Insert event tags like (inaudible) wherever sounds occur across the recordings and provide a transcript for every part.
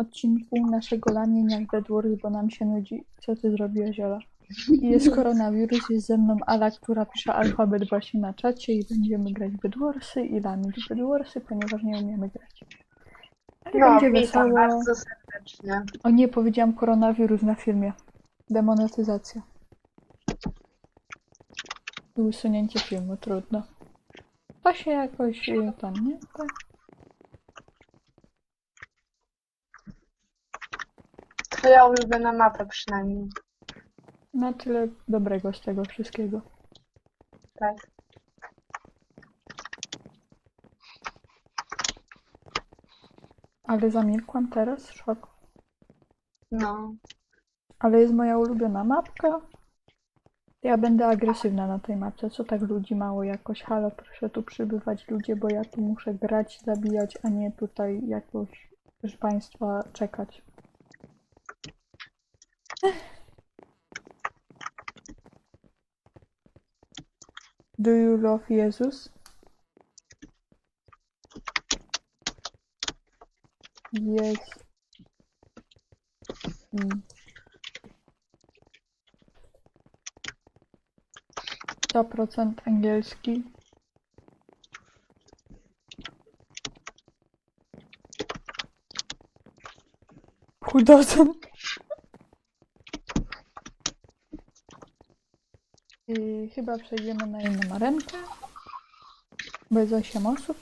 odcinku naszego lamienia w Bedwars, bo nam się nudzi. Co ty zrobiłaś, Ola? I jest (laughs) koronawirus, jest ze mną Ala, która pisze alfabet właśnie na czacie i będziemy grać Bedwarsy i lamić w Bedwarsy, ponieważ nie umiemy grać. Ale No, będzie wesoło. bardzo serdecznie. O nie, powiedziałam koronawirus na filmie. Demonetyzacja. I usunięcie filmu, trudno. To się jakoś y, tam, nie? Tak. Twoja ulubiona mapa przynajmniej. Na tyle dobrego z tego wszystkiego. Tak. Ale zamilkłam teraz, szok. No. Ale jest moja ulubiona mapka. Ja będę agresywna na tej mapce. Co tak ludzi mało jakoś? Halo, proszę tu przybywać ludzie, bo ja tu muszę grać, zabijać, a nie tutaj jakoś, proszę Państwa, czekać. Do you love Jesus? Yes. Mm. 100% angielski. Chudozem. I chyba przejdziemy na inną arenkę. Bez 8 osób.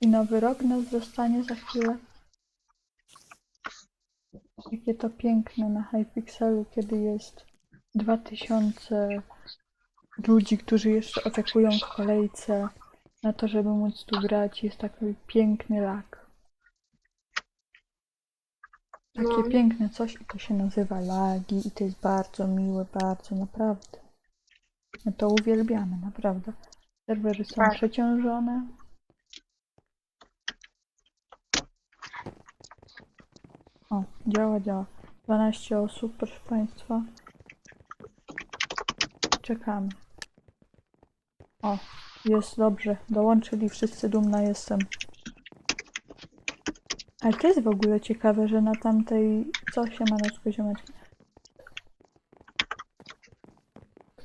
I nowy rok nas zostanie za chwilę. Jakie to piękne na Hypixelu, kiedy jest 2000 ludzi, którzy jeszcze oczekują w kolejce na to, żeby móc tu grać. Jest taki piękny lag. Takie No. piękne coś i to się nazywa lagi i to jest bardzo miłe, bardzo naprawdę. My to uwielbiamy, naprawdę. Serwery są Tak. przeciążone. O, działa, działa. 12 osób, proszę Państwa. Czekamy. O, jest dobrze. Dołączyli wszyscy, dumna jestem. Ale to jest w ogóle ciekawe, że na tamtej... Co się ma na ziomeczki?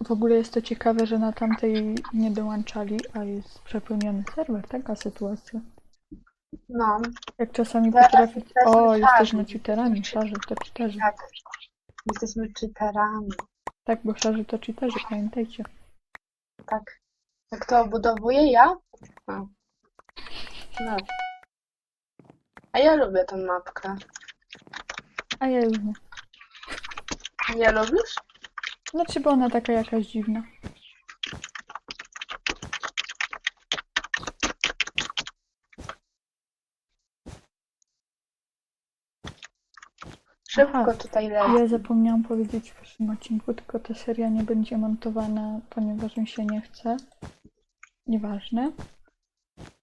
W ogóle jest to ciekawe, że na tamtej nie dołączali, a jest przepełniony serwer. Taka sytuacja. No. Jak czasami Teraz potrafi... jesteśmy O, szarzy. jesteśmy cheaterami. Szarzy to cheaterzy. Tak. Jesteśmy cheaterami. Tak, bo szarzy to cheaterzy, pamiętajcie. Tak. Jak to obudowuję ja? No. no. A ja lubię tę mapkę. A ja już nie. Nie lubisz? Znaczy, bo ona taka jakaś dziwna. Szybko Aha. tutaj leci. Ja zapomniałam powiedzieć w pierwszym odcinku, tylko ta seria nie będzie montowana, ponieważ mi się nie chce. Nieważne.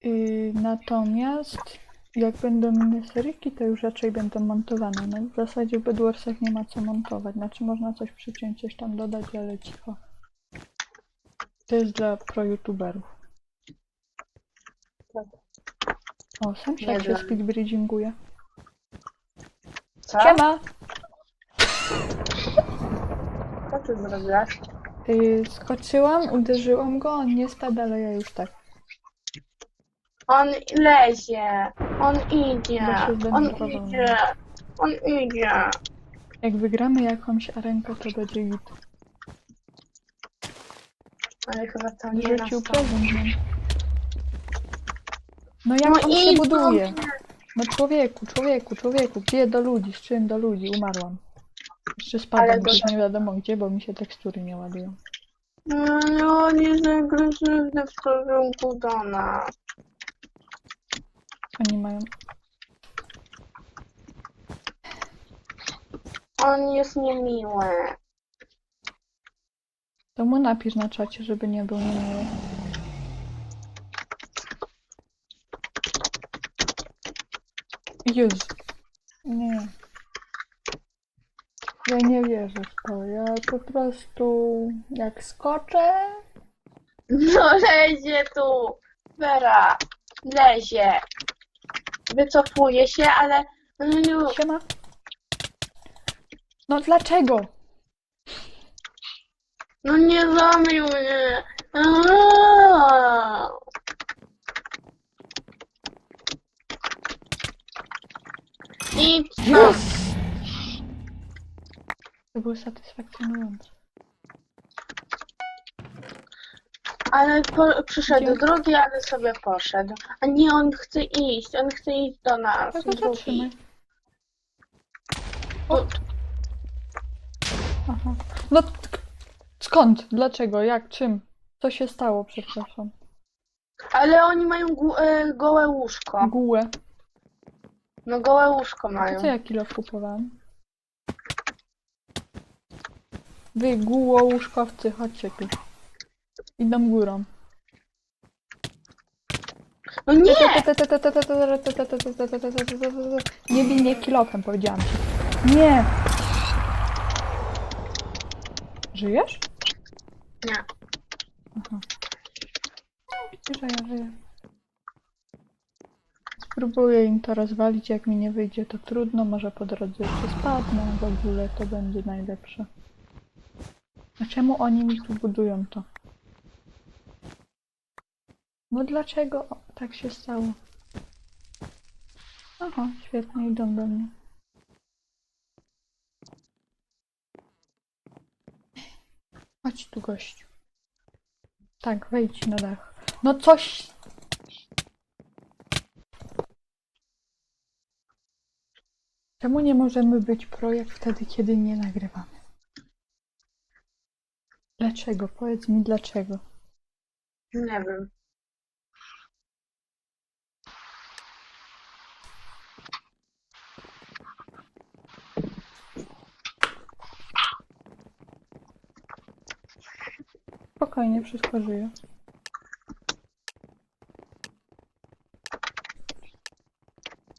Yy, natomiast jak będą inne seryjki, to już raczej będą montowane. No, w zasadzie w Bedwarsach nie ma co montować. Znaczy można coś przyciąć, coś tam dodać, ale cicho. To jest dla pro-youtuberów. Tak. O, sam się dla speedbridginguje. Co? Siema! Co ty zrobiłaś? Yy, skoczyłam, uderzyłam go, on nie spadł, ale ja już tak. On lezie. On idzie. Bo się On zdenerwował. idzie. On idzie. Jak wygramy jakąś arenkę, to będzie git. Ale chyba to nie Rzucił nastąpi. prezent nam. No jak No on się idź, buduje? No człowieku, człowieku, człowieku, gdzie do ludzi, z czym do ludzi, umarłam. Jeszcze Ale spadam nie wiadomo gdzie, bo mi się tekstury nie ładują. No, on jest agresywny w stosunku do nas. Oni mają... On jest niemiły. To mu napisz na czacie, żeby nie był niemiły. Jezu. Nie. Ja nie wierzę w to. Ja po prostu jak skoczę, No lezie tu. Vera. Lezie. Wycofuję się, ale no, Siema. No dlaczego? no nie zabił mnie. Aaaa! I co? To było satysfakcjonujące. Ale po, przyszedł drugi, ale sobie poszedł. A nie, on chce iść, on chce iść do nas. No to drugi. zatrzymaj. O, Aha. No t- skąd? Dlaczego? Jak? Czym? Co się stało? Przepraszam. ale oni mają gu, e, gołe łóżko. Gułę. No gołe łóżko mają. co ja kilo kupowałam? Wy guło łóżkowcy, chodźcie tu. Idą górą. No nie! Nie bij mnie kilofem, powiedziałam ci. Nie! Żyjesz? Nie. Aha. Widzisz, że ja żyję. Spróbuję im to rozwalić, jak mi nie wyjdzie to trudno, może po drodze jeszcze spadnę, w ogóle to będzie najlepsze. A czemu oni mi tu budują to? No dlaczego o, tak się stało? Aha, świetnie, idą do mnie. Chodź tu, gościu. Tak, wejdź na dach. No coś... Czemu nie możemy być projekt wtedy, kiedy nie nagrywamy? Dlaczego? Powiedz mi dlaczego. Nie wiem. Spokojnie, wszystko żyje.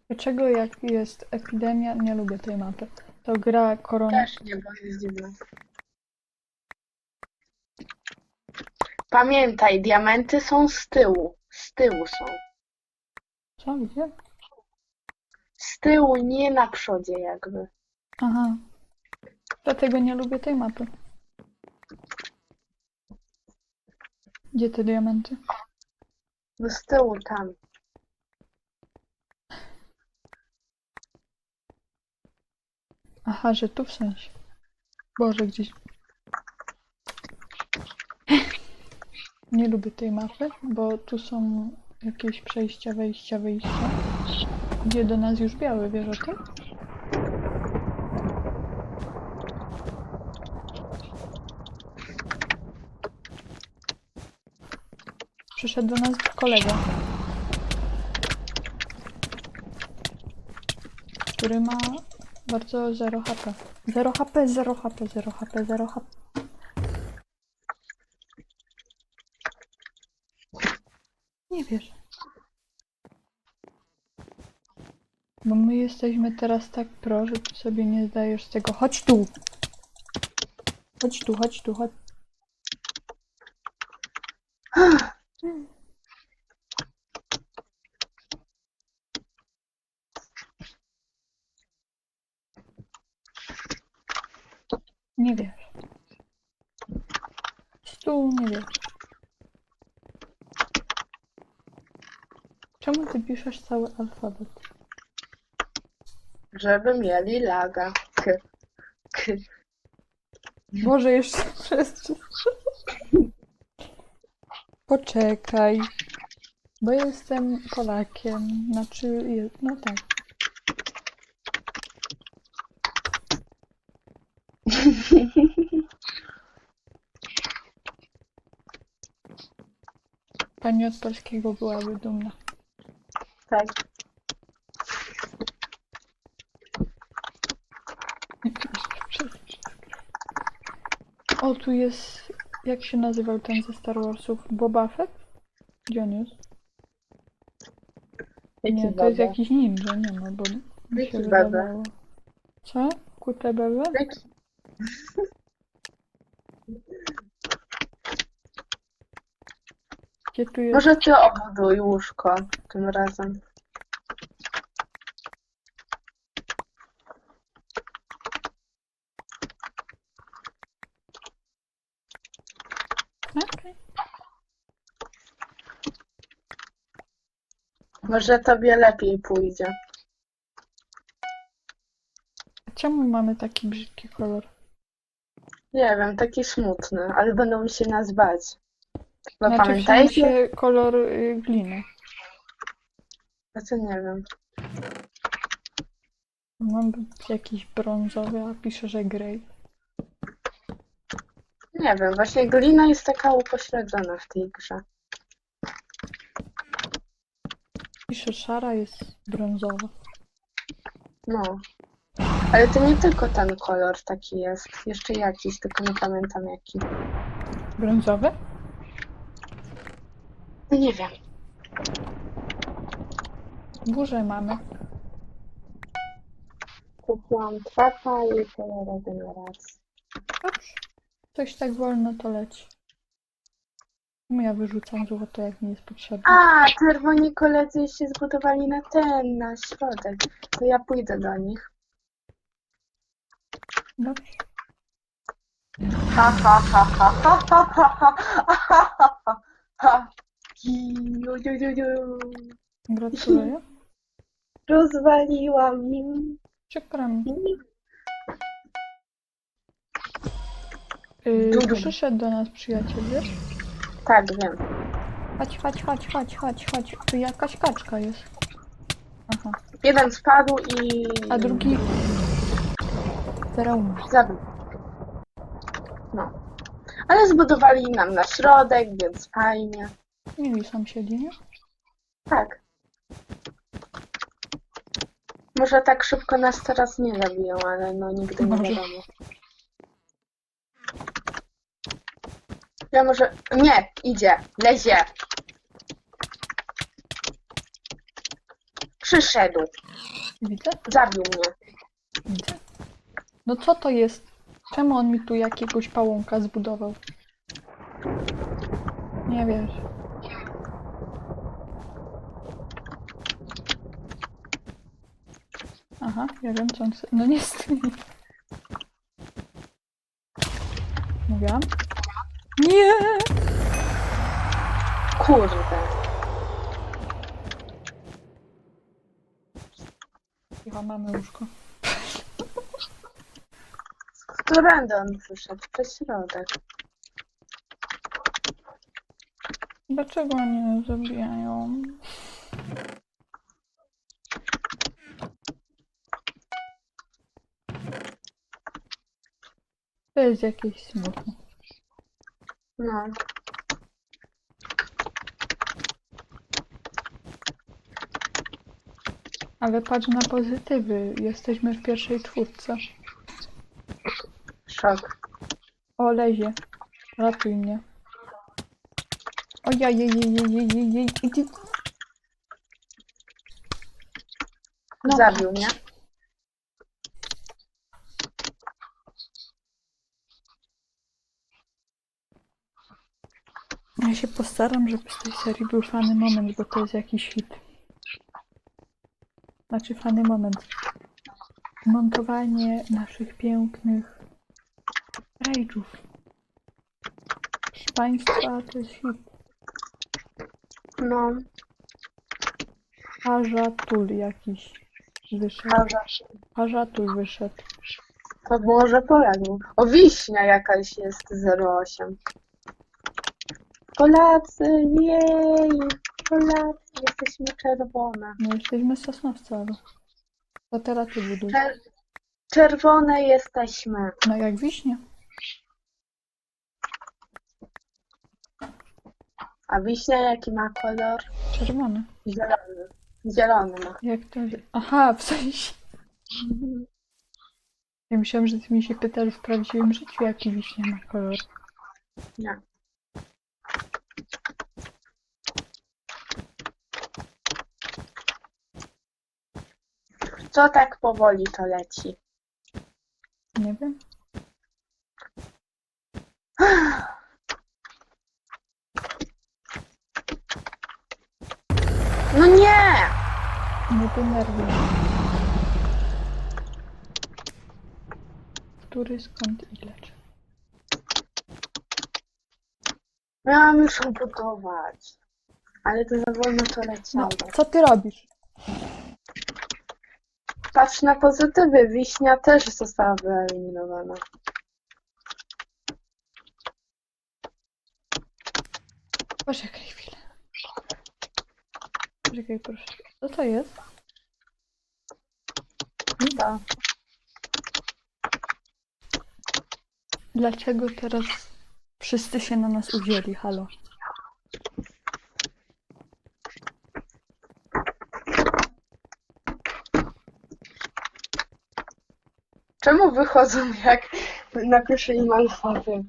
Dlaczego jak jest epidemia, nie lubię tej mapy. To gra korona. Też nie, bo jest dziwne. Pamiętaj, diamenty są z tyłu. Z tyłu są. Co, gdzie? Z tyłu, nie na przodzie jakby. Aha. Dlatego nie lubię tej mapy. Gdzie te diamenty? No z tyłu tam. Aha, że tu w sensie. Boże, gdzieś. Nie lubię tej mapy, bo tu są jakieś przejścia, wejścia, wyjścia. Gdzie do nas już biały, wiesz o tym? Przyszedł do nas kolega. Który ma bardzo 0 HP. 0 HP, 0 HP, 0 HP, 0 HP. Nie wiesz. Bo my jesteśmy teraz tak pro, że ty sobie nie zdajesz z tego. Chodź tu! Chodź tu, chodź tu, chodź. Nie wiesz. Tu nie wiesz. Czemu ty piszesz cały alfabet? Żeby mieli laga. K. K. Boże, jeszcze (laughs) przez... Poczekaj. Bo jestem Polakiem. Znaczy, je- no tak. Pani od polskiego byłaby dumna. Tak. O, tu jest... Jak się nazywał ten ze Star Warsów? Boba Fett? Gdzie on jest? Nie, to jest jakiś ninja, nie ma, bo mi się Jaki wydawało. Co? Jaki- Gdzie tu jest? Może ty obuduj łóżko tym razem. Może tobie lepiej pójdzie. Czemu mamy taki brzydki kolor? Nie wiem, taki smutny, ale będą się nas bać. Bo Znaczy w pamiętajcie? sensie kolor y, gliny. A co nie wiem. Mam jakiś brązowy, a pisze, że grey. Nie wiem, właśnie glina jest taka upośledzona w tej grze. Pisze szara, jest brązowa. No. Ale to nie tylko ten kolor taki jest. Jeszcze jakiś, tylko nie pamiętam jaki. Brązowy? No nie wiem. Burzę mamy. Kupiłam trapa i tyle regeneracji. Dobrze. Coś tak wolno to leci. Czemu ja wyrzucam złoto, jak mi jest potrzebne? A, czerwoni koledzy się zbudowali na ten, na środek. To ja pójdę do nich. Dobrze. Ha, ha, ha, ha, ha, ha, ha, ha, ha, ha, ha, ha. Ju, ju, ju, ju. Gratuluję. (laughs) Rozwaliłam im. Przykro mi. Yy, przyszedł do nas przyjaciel, wiesz? Tak, wiem. Chodź, chodź, chodź, chodź, chodź, chodź. Tu jakaś kaczka jest. Aha. Jeden spadł i... A drugi... Teraz umrze. Zabił. No. Ale zbudowali nam na środek, więc fajnie. Mieli sąsiedzi, nie? Tak. Może tak szybko nas teraz nie zabiją, ale no nigdy nie Może. wiadomo. Ja może... Nie, idzie, lezie. Przyszedł, Widzę? zabił mnie. Widzę. No co to jest? Czemu on mi tu jakiegoś pałąka zbudował? Nie wiesz. Aha, ja wiem co on... chce- No nie stoi. Mówiłam? Nie! Kurde. Chyba mamy łóżko. Którędy on przyszedł? Przez środek. Dlaczego nie zabijają? To jest jakieś smutne. No. Ale patrz na pozytywy. Jesteśmy w pierwszej czwórce. Szok. O, lezie. Ratuj mnie. Ojajejejejejejej. Idź. No. Zabił mnie. Ja się postaram, żeby z tej serii był fany moment, bo to jest jakiś hit. Znaczy fany moment. Montowanie naszych pięknych rage'ów. Proszę Państwa, to jest hit. No. Parzatul jakiś wyszedł. Parzatul wyszedł. To może poległ. O, wiśnia jakaś jest 08. Polacy, jej! Polacy, jesteśmy czerwone. No jesteśmy Sosnowca, ale... To teraz ty buduj. Czer- czerwone jesteśmy. No jak wiśnie. A wiśnia jaki ma kolor? Czerwony. Zielony. Zielony ma. Jak to... Aha, w sensie... Ja myślałam, że ty mi się pytasz w prawdziwym życiu, jaki wiśnia ma kolor. Nie. Co tak powoli to leci? Nie wiem. (sighs) No nie! Nie denerwuj. Który, skąd, ile? czy- Miałam już obudować. Ale to za wolno to No, leciało. co ty robisz? Patrz na pozytywy. Wiśnia też została wyeliminowana. Poczekaj chwilę. Poczekaj proszę. Co to jest? Tak. Dlaczego teraz wszyscy się na nas uwzięli? Halo. Czemu wychodzą jak napiszę im alfabet?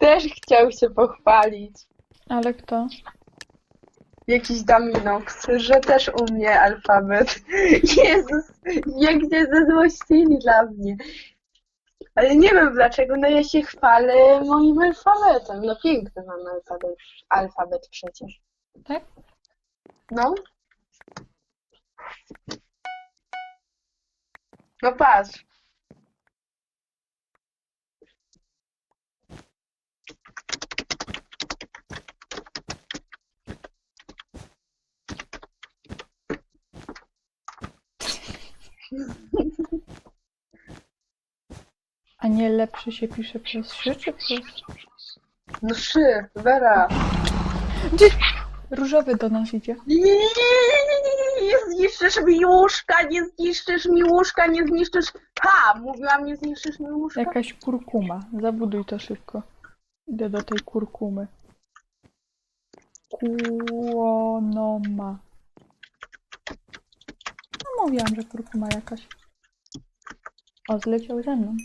Też chciał się pochwalić. Ale kto? Jakiś Daminox, że też umie alfabet. (laughs) Jezus, jak się zezłościli dla mnie. Ale nie wiem dlaczego, no ja się chwalę moim alfabetem. No piękny mam alfabet, alfabet przecież. Tak? No. No patrz. (laughs) A nie lepszy się pisze przez szy czy przez... No szy, Vera. Gdzie? Różowy do nas idzie. Nie, nie, nie, nie, nie, nie zniszczysz mi łóżka, nie zniszczysz mi łóżka, nie zniszczysz... Ha! Mówiłam, nie zniszczysz mi łóżka? Jakaś kurkuma. Zabuduj to szybko. Idę do tej kurkumy. Kłonoma. No mówiłam, że kurkuma jakaś. O, zleciał ze mną.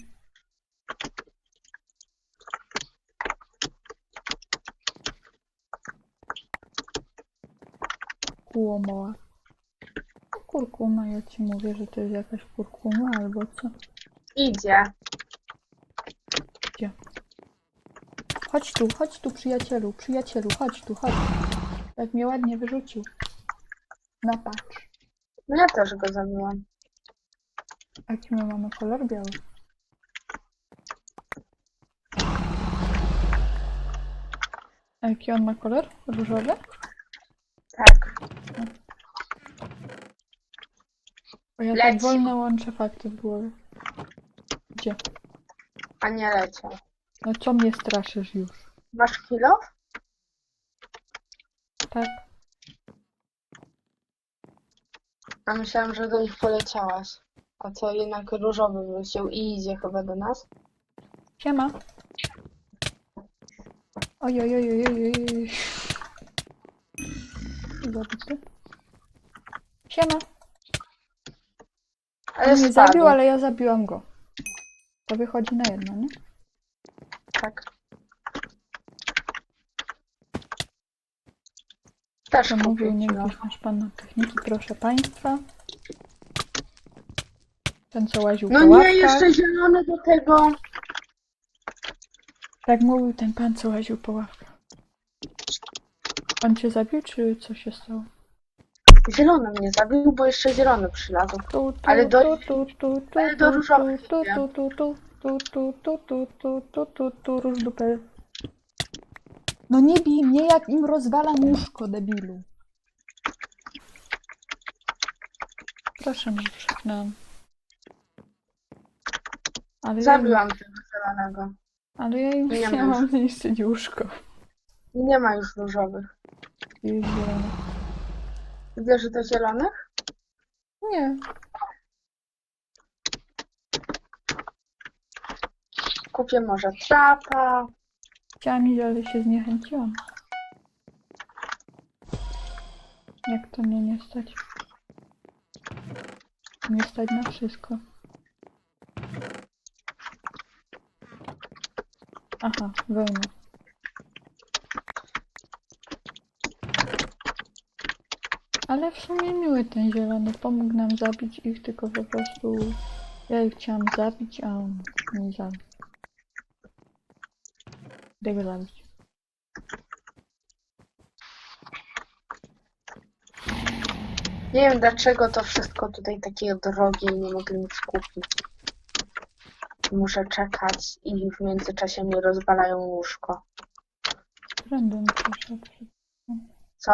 Kłomoła. Kurkuma, ja ci mówię, że to jest jakaś kurkuma albo co. Idzie. Chodź tu, chodź tu, przyjacielu, przyjacielu, chodź tu, chodź. Jak mnie ładnie wyrzucił. No patrz. Ja też go zabiłam. Jaki my mamy kolor biały. A jaki on ma kolor? Różowy? Tak. Bo ja Leci. tak wolno łączę fakty w głowie. Gdzie? A nie leciał. No co mnie straszysz już? Masz kilo? Tak? A myślałam, że do nich poleciałaś. A co jednak różowy wrócił i idzie chyba do nas? Siema. Oj, oj, oj, oj, oj, oj. Siema. Ale On mnie spadł. zabił, ale ja zabiłam go. To wychodzi na jedno, nie? Tak. Też To mówił kupił niegdyś kilo. nasz pan od techniki, proszę państwa. Ten, co łaził No po nie, ławkach. jeszcze zielony do tego. Tak mówił ten pan, co łaził po ławkach. On cię zabił, czy co się stało? Zielony mnie zabił, bo jeszcze zielony przylazł. Tu, tu, Ale do- tu, tu, tu, tu, ale do tu, różowych tu, tu, tu, tu, tu, tu, tu, tu, tu, tu, tu, tu, róż dupę. No nie bij mnie, jak im rozwalam łóżko, debilu. Proszę mnie krzyknąłem. Ale ja, im, Zabiłam tego zielonego. ale ja im Nie ma chciałam zniszczyć łóżko. Nie ma już różowych. I jest zielone. Wiesz do zielonych? Nie, Kupię może trapa. chciałam iść, ale się zniechęciłam. Jak to mnie nie stać? Nie stać na wszystko. Aha, wełna. Ale w sumie miły ten zielony. Pomógł nam zabić ich, tylko po prostu ja ich chciałam zabić, a on nie zabił. Idę go zabić. Nie wiem dlaczego to wszystko tutaj takie drogie i nie mogę nic kupić. Muszę czekać i w międzyczasie mi rozwalają łóżko. Przyszedł. Co?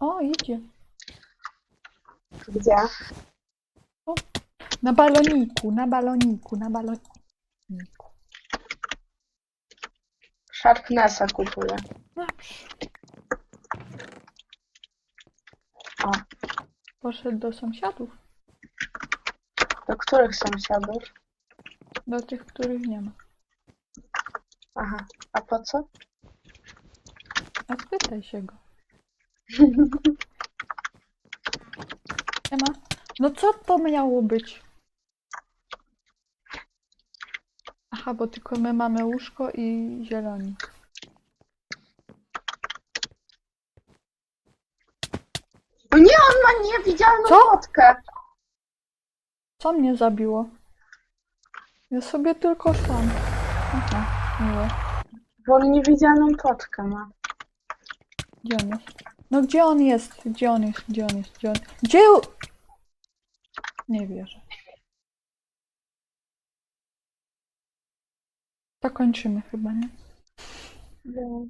O, idzie. Gdzie? Na baloniku, na baloniku, na baloniku. Sharpnessa kupuję. Dobrze. O. Poszedł do sąsiadów. Do których sąsiadów? Do tych, których nie ma. Aha. A po co? A spytaj się go. Nie ma. No co to miało być? Aha, bo tylko my mamy łóżko i zieloni. O nie, on ma niewidzialną Co? fotkę. Co mnie zabiło? Ja sobie tylko szłam. Aha, miło. Bo on niewidzialną fotkę ma. Gdzie on jest? No gdzie on jest? Gdzie on jest? Gdzie on jest? Gdzie on... Gdzie... Nie wierzę. To kończymy chyba, nie? No.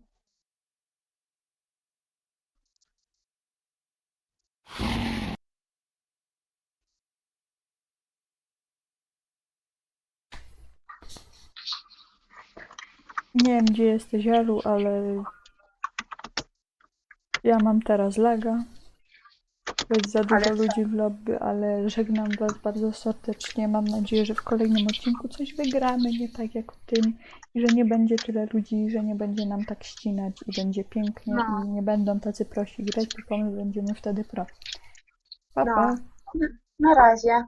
Nie wiem, gdzie jesteś, Elu, ale ja mam teraz laga. Jest za dużo Ale co? ludzi w lobby, ale żegnam Was bardzo serdecznie. Mam nadzieję, że w kolejnym odcinku coś wygramy, nie tak jak w tym, i że nie będzie tyle ludzi, że nie będzie nam tak ścinać i będzie pięknie No. i nie będą tacy prosi grać, tylko my będziemy wtedy pro. Pa, No. pa. Na razie.